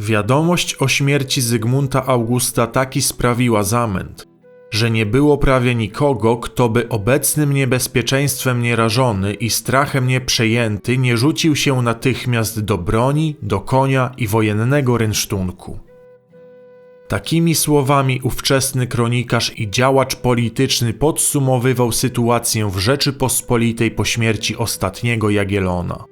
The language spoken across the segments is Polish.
Wiadomość o śmierci Zygmunta Augusta taki sprawiła zamęt, że nie było prawie nikogo, kto by obecnym niebezpieczeństwem nierażony i strachem nieprzejęty nie rzucił się natychmiast do broni, do konia i wojennego rynsztunku. Takimi słowami ówczesny kronikarz i działacz polityczny podsumowywał sytuację w Rzeczypospolitej po śmierci ostatniego Jagielona.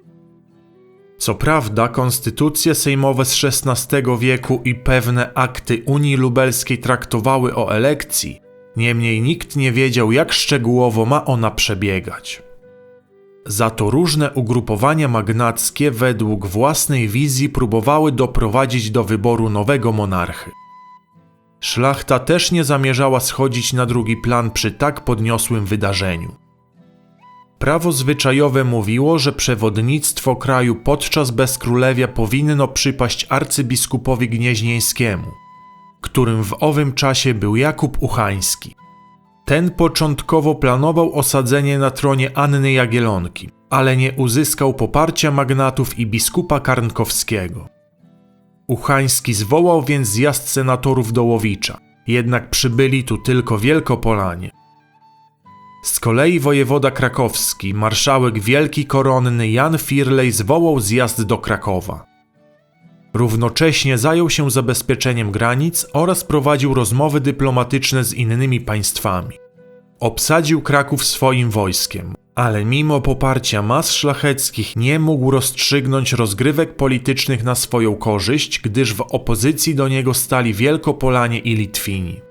Co prawda, konstytucje sejmowe z XVI wieku i pewne akty Unii Lubelskiej traktowały o elekcji, niemniej nikt nie wiedział, jak szczegółowo ma ona przebiegać. Za to różne ugrupowania magnackie według własnej wizji próbowały doprowadzić do wyboru nowego monarchy. Szlachta też nie zamierzała schodzić na drugi plan przy tak podniosłym wydarzeniu. Prawo zwyczajowe mówiło, że przewodnictwo kraju podczas bezkrólewia powinno przypaść arcybiskupowi gnieźnieńskiemu, którym w owym czasie był Jakub Uchański. Ten początkowo planował osadzenie na tronie Anny Jagielonki, ale nie uzyskał poparcia magnatów i biskupa Karnkowskiego. Uchański zwołał więc zjazd senatorów do Łowicza, jednak przybyli tu tylko Wielkopolanie. Z kolei wojewoda krakowski, marszałek wielki koronny Jan Firlej zwołał zjazd do Krakowa. Równocześnie zajął się zabezpieczeniem granic oraz prowadził rozmowy dyplomatyczne z innymi państwami. Obsadził Kraków swoim wojskiem, ale mimo poparcia mas szlacheckich nie mógł rozstrzygnąć rozgrywek politycznych na swoją korzyść, gdyż w opozycji do niego stali Wielkopolanie i Litwini.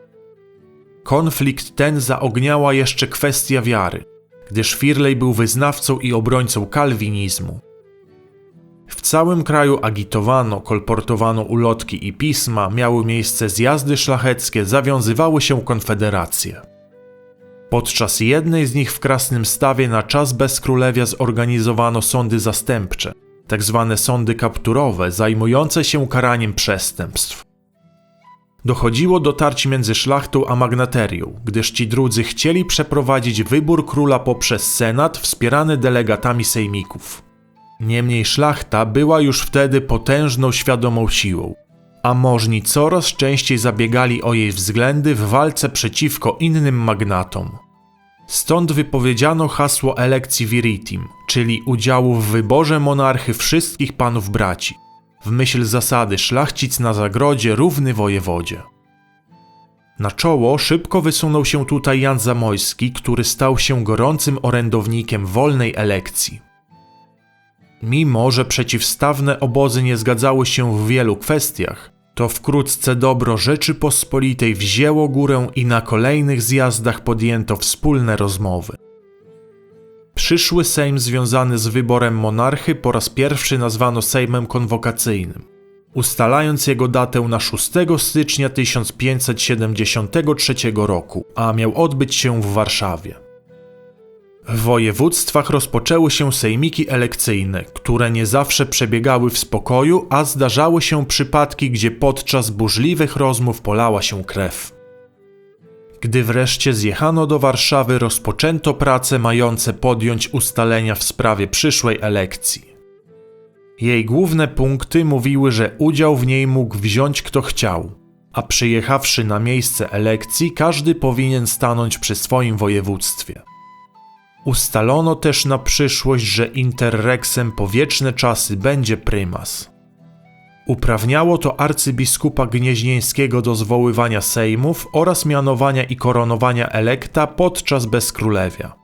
Konflikt ten zaogniała jeszcze kwestia wiary, gdyż Firley był wyznawcą i obrońcą kalwinizmu. W całym kraju agitowano, kolportowano ulotki i pisma, miały miejsce zjazdy szlacheckie, zawiązywały się konfederacje. Podczas jednej z nich w Krasnym Stawie na czas bezkrólewia zorganizowano sądy zastępcze, tak zwane sądy kapturowe, zajmujące się karaniem przestępstw. Dochodziło do tarć między szlachtą a magnaterią, gdyż ci drudzy chcieli przeprowadzić wybór króla poprzez senat wspierany delegatami sejmików. Niemniej szlachta była już wtedy potężną świadomą siłą, a możni coraz częściej zabiegali o jej względy w walce przeciwko innym magnatom. Stąd wypowiedziano hasło elekcji viritim, czyli udziału w wyborze monarchy wszystkich panów braci, w myśl zasady szlachcic na zagrodzie równy wojewodzie. Na czoło szybko wysunął się tutaj Jan Zamojski, który stał się gorącym orędownikiem wolnej elekcji. Mimo, że przeciwstawne obozy nie zgadzały się w wielu kwestiach, to wkrótce dobro Rzeczypospolitej wzięło górę i na kolejnych zjazdach podjęto wspólne rozmowy. Przyszły Sejm związany z wyborem monarchy po raz pierwszy nazwano Sejmem Konwokacyjnym, ustalając jego datę na 6 stycznia 1573 roku, a miał odbyć się w Warszawie. W województwach rozpoczęły się sejmiki elekcyjne, które nie zawsze przebiegały w spokoju, a zdarzały się przypadki, gdzie podczas burzliwych rozmów polała się krew. Gdy wreszcie zjechano do Warszawy, rozpoczęto prace mające podjąć ustalenia w sprawie przyszłej elekcji. Jej główne punkty mówiły, że udział w niej mógł wziąć kto chciał, a przyjechawszy na miejsce elekcji, każdy powinien stanąć przy swoim województwie. Ustalono też na przyszłość, że interreksem po wieczne czasy będzie prymas. Uprawniało to arcybiskupa gnieźnieńskiego do zwoływania sejmów oraz mianowania i koronowania elekta podczas bezkrólewia.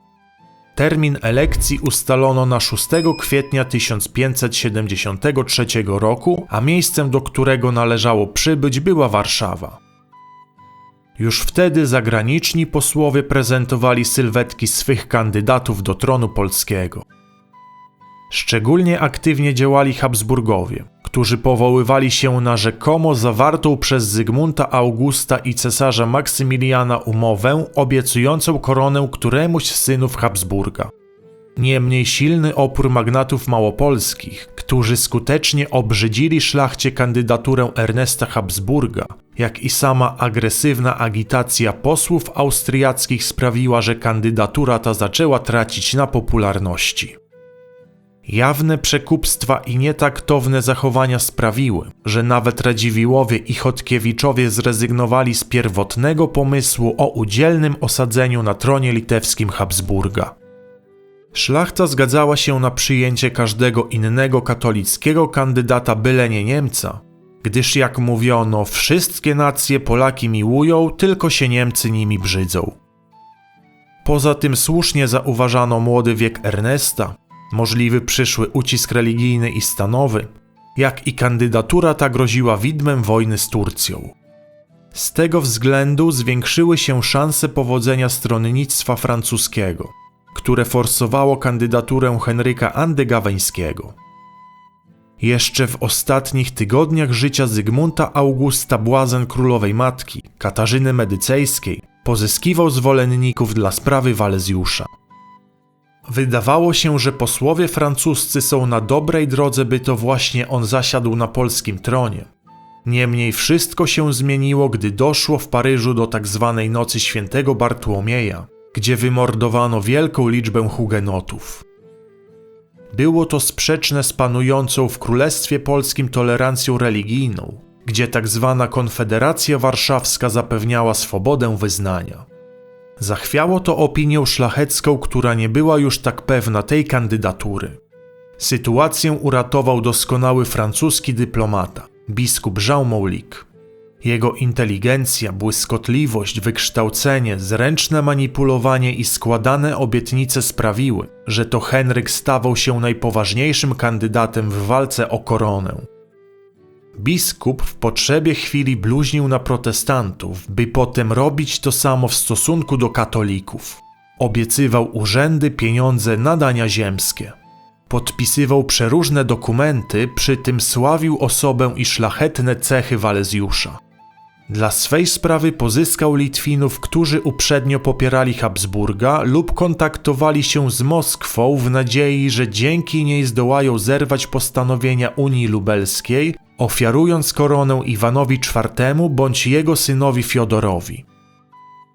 Termin elekcji ustalono na 6 kwietnia 1573 roku, a miejscem, do którego należało przybyć, była Warszawa. Już wtedy zagraniczni posłowie prezentowali sylwetki swych kandydatów do tronu polskiego. Szczególnie aktywnie działali Habsburgowie, którzy powoływali się na rzekomo zawartą przez Zygmunta Augusta i cesarza Maksymiliana umowę obiecującą koronę któremuś z synów Habsburga. Niemniej silny opór magnatów małopolskich, którzy skutecznie obrzydzili szlachcie kandydaturę Ernesta Habsburga, jak i sama agresywna agitacja posłów austriackich sprawiła, że kandydatura ta zaczęła tracić na popularności. Jawne przekupstwa i nietaktowne zachowania sprawiły, że nawet Radziwiłowie i Chodkiewiczowie zrezygnowali z pierwotnego pomysłu o udzielnym osadzeniu na tronie litewskim Habsburga. Szlachta zgadzała się na przyjęcie każdego innego katolickiego kandydata byle nie Niemca, gdyż jak mówiono, wszystkie nacje Polaki miłują, tylko się Niemcy nimi brzydzą. Poza tym słusznie zauważano młody wiek Ernesta, możliwy przyszły ucisk religijny i stanowy, jak i kandydatura ta groziła widmem wojny z Turcją. Z tego względu zwiększyły się szanse powodzenia stronnictwa francuskiego, które forsowało kandydaturę Henryka Andegaweńskiego. Jeszcze w ostatnich tygodniach życia Zygmunta Augusta błazen królowej matki, Katarzyny Medycejskiej, pozyskiwał zwolenników dla sprawy Walezjusza. Wydawało się, że posłowie francuscy są na dobrej drodze, by to właśnie on zasiadł na polskim tronie. Niemniej wszystko się zmieniło, gdy doszło w Paryżu do tak zwanej Nocy Świętego Bartłomieja, gdzie wymordowano wielką liczbę hugenotów. Było to sprzeczne z panującą w Królestwie Polskim tolerancją religijną, gdzie tak zwana Konfederacja Warszawska zapewniała swobodę wyznania. Zachwiało to opinię szlachecką, która nie była już tak pewna tej kandydatury. Sytuację uratował doskonały francuski dyplomata, biskup Jean Moulik. Jego inteligencja, błyskotliwość, wykształcenie, zręczne manipulowanie i składane obietnice sprawiły, że to Henryk stawał się najpoważniejszym kandydatem w walce o koronę. Biskup w potrzebie chwili bluźnił na protestantów, by potem robić to samo w stosunku do katolików. Obiecywał urzędy, pieniądze, nadania ziemskie. Podpisywał przeróżne dokumenty, przy tym sławił osobę i szlachetne cechy Walezjusza. Dla swej sprawy pozyskał Litwinów, którzy uprzednio popierali Habsburga lub kontaktowali się z Moskwą w nadziei, że dzięki niej zdołają zerwać postanowienia Unii Lubelskiej, ofiarując koronę Iwanowi IV bądź jego synowi Fiodorowi.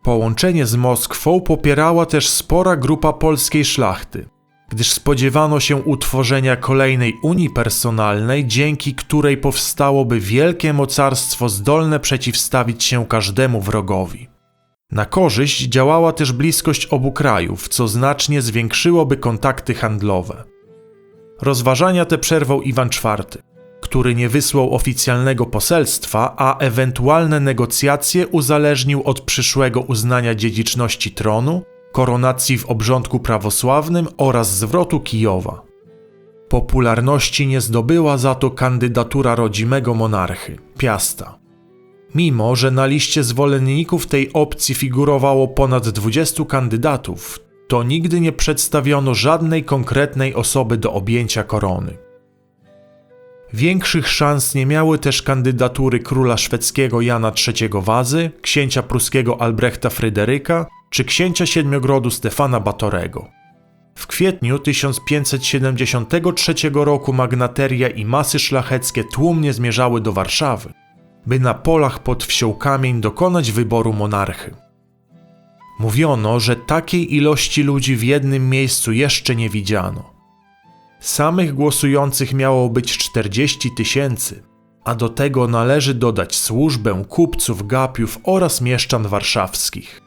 Połączenie z Moskwą popierała też spora grupa polskiej szlachty gdyż spodziewano się utworzenia kolejnej unii personalnej, dzięki której powstałoby wielkie mocarstwo zdolne przeciwstawić się każdemu wrogowi. Na korzyść działała też bliskość obu krajów, co znacznie zwiększyłoby kontakty handlowe. Rozważania te przerwał Iwan IV, który nie wysłał oficjalnego poselstwa, a ewentualne negocjacje uzależnił od przyszłego uznania dziedziczności tronu koronacji w obrządku prawosławnym oraz zwrotu Kijowa. Popularności nie zdobyła za to kandydatura rodzimego monarchy, Piasta. Mimo, że na liście zwolenników tej opcji figurowało ponad 20 kandydatów, to nigdy nie przedstawiono żadnej konkretnej osoby do objęcia korony. Większych szans nie miały też kandydatury króla szwedzkiego Jana III Wazy, księcia pruskiego Albrechta Fryderyka czy księcia Siedmiogrodu Stefana Batorego. W kwietniu 1573 roku magnateria i masy szlacheckie tłumnie zmierzały do Warszawy, by na polach pod wsią Kamień dokonać wyboru monarchy. Mówiono, że takiej ilości ludzi w jednym miejscu jeszcze nie widziano. Samych głosujących miało być 40 tysięcy, a do tego należy dodać służbę kupców, gapiów oraz mieszczan warszawskich.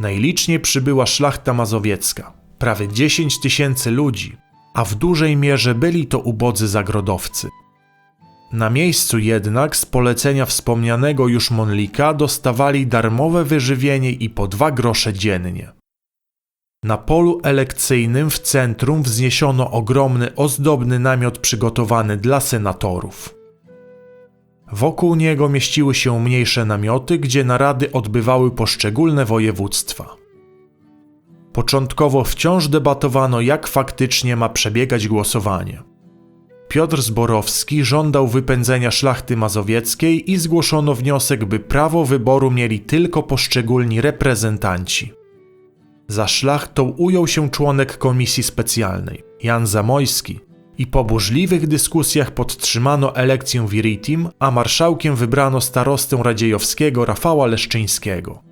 Najliczniej przybyła szlachta mazowiecka, prawie 10 tysięcy ludzi, a w dużej mierze byli to ubodzy zagrodowcy. Na miejscu jednak z polecenia wspomnianego już Monlika dostawali darmowe wyżywienie i po dwa grosze dziennie. Na polu elekcyjnym w centrum wzniesiono ogromny, ozdobny namiot przygotowany dla senatorów. Wokół niego mieściły się mniejsze namioty, gdzie narady odbywały poszczególne województwa. Początkowo wciąż debatowano, jak faktycznie ma przebiegać głosowanie. Piotr Zborowski żądał wypędzenia szlachty mazowieckiej i zgłoszono wniosek, by prawo wyboru mieli tylko poszczególni reprezentanci. Za szlachtą ujął się członek komisji specjalnej, Jan Zamojski, i po burzliwych dyskusjach podtrzymano elekcję w Iritim, a marszałkiem wybrano starostę radziejowskiego Rafała Leszczyńskiego.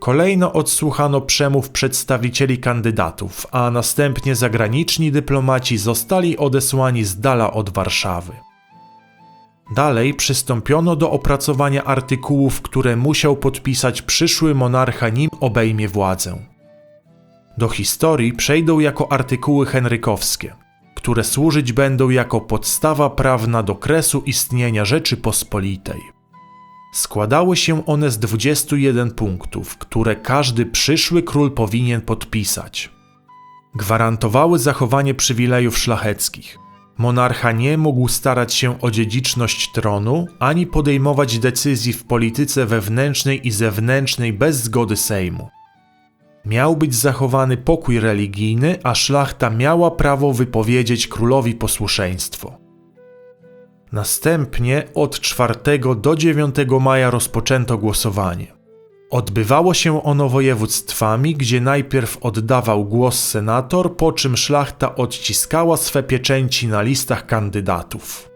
Kolejno odsłuchano przemów przedstawicieli kandydatów, a następnie zagraniczni dyplomaci zostali odesłani z dala od Warszawy. Dalej przystąpiono do opracowania artykułów, które musiał podpisać przyszły monarcha, nim obejmie władzę. Do historii przejdą jako artykuły henrykowskie, które służyć będą jako podstawa prawna do kresu istnienia Rzeczypospolitej. Składały się one z 21 punktów, które każdy przyszły król powinien podpisać. Gwarantowały zachowanie przywilejów szlacheckich. Monarcha nie mógł starać się o dziedziczność tronu, ani podejmować decyzji w polityce wewnętrznej i zewnętrznej bez zgody Sejmu. Miał być zachowany pokój religijny, a szlachta miała prawo wypowiedzieć królowi posłuszeństwo. Następnie od 4 do 9 maja rozpoczęto głosowanie. Odbywało się ono województwami, gdzie najpierw oddawał głos senator, po czym szlachta odciskała swe pieczęci na listach kandydatów.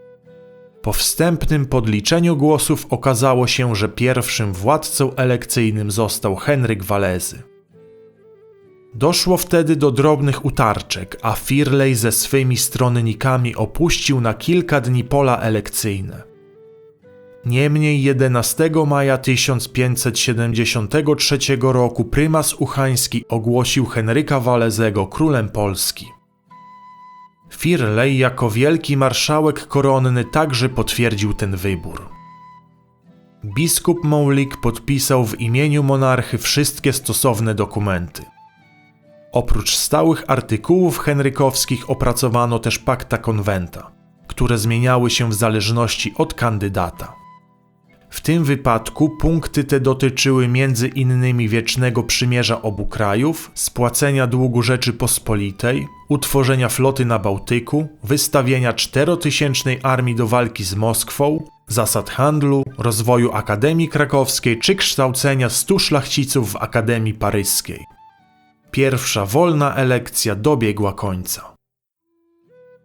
Po wstępnym podliczeniu głosów okazało się, że pierwszym władcą elekcyjnym został Henryk Walezy. Doszło wtedy do drobnych utarczek, a Firley ze swymi stronnikami opuścił na kilka dni pola elekcyjne. Niemniej 11 maja 1573 roku prymas Uchański ogłosił Henryka Walezego królem Polski. Firley jako wielki marszałek koronny także potwierdził ten wybór. Biskup Moulik podpisał w imieniu monarchy wszystkie stosowne dokumenty. Oprócz stałych artykułów henrykowskich opracowano też pakta konwenta, które zmieniały się w zależności od kandydata. W tym wypadku punkty te dotyczyły między innymi wiecznego przymierza obu krajów, spłacenia długu Rzeczypospolitej, utworzenia floty na Bałtyku, wystawienia czterotysięcznej armii do walki z Moskwą, zasad handlu, rozwoju Akademii Krakowskiej czy kształcenia stu szlachciców w Akademii Paryskiej pierwsza wolna elekcja dobiegła końca.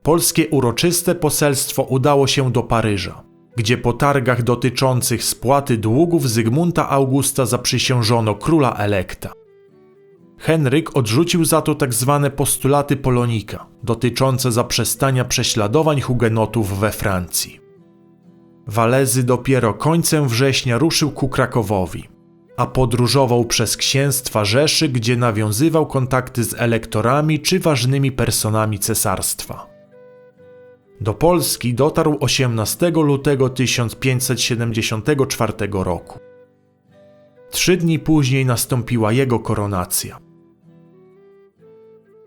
Polskie uroczyste poselstwo udało się do Paryża, gdzie po targach dotyczących spłaty długów Zygmunta Augusta zaprzysiężono króla elekta. Henryk odrzucił za to tzw. Tak postulaty Polonika, dotyczące zaprzestania prześladowań hugenotów we Francji. Walezy dopiero końcem września ruszył ku Krakowowi, a podróżował przez księstwa Rzeszy, gdzie nawiązywał kontakty z elektorami czy ważnymi personami cesarstwa. Do Polski dotarł 18 lutego 1574 roku. Trzy dni później nastąpiła jego koronacja.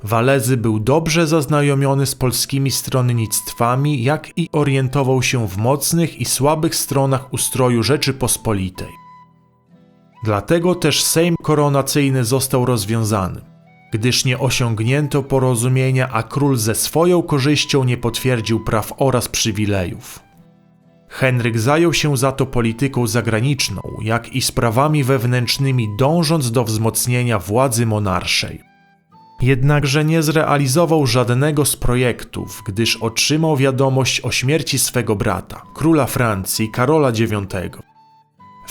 Walezy był dobrze zaznajomiony z polskimi stronnictwami, jak i orientował się w mocnych i słabych stronach ustroju Rzeczypospolitej. Dlatego też Sejm koronacyjny został rozwiązany, gdyż nie osiągnięto porozumienia, a król ze swoją korzyścią nie potwierdził praw oraz przywilejów. Henryk zajął się za to polityką zagraniczną, jak i sprawami wewnętrznymi, dążąc do wzmocnienia władzy monarszej. Jednakże nie zrealizował żadnego z projektów, gdyż otrzymał wiadomość o śmierci swego brata, króla Francji Karola IX.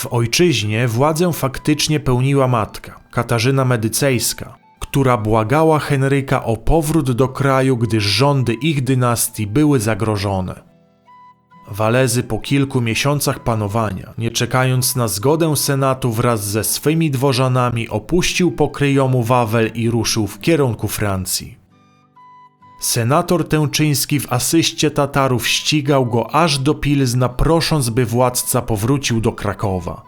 W ojczyźnie władzę faktycznie pełniła matka, Katarzyna Medycejska, która błagała Henryka o powrót do kraju, gdyż rządy ich dynastii były zagrożone. Walezy po kilku miesiącach panowania, nie czekając na zgodę Senatu wraz ze swymi dworzanami, opuścił pokryjomu Wawel i ruszył w kierunku Francji. Senator Tęczyński w asyście Tatarów ścigał go aż do Pilzna, prosząc, by władca powrócił do Krakowa.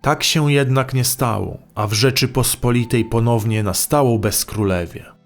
Tak się jednak nie stało, a w Rzeczypospolitej ponownie nastało bezkrólewie.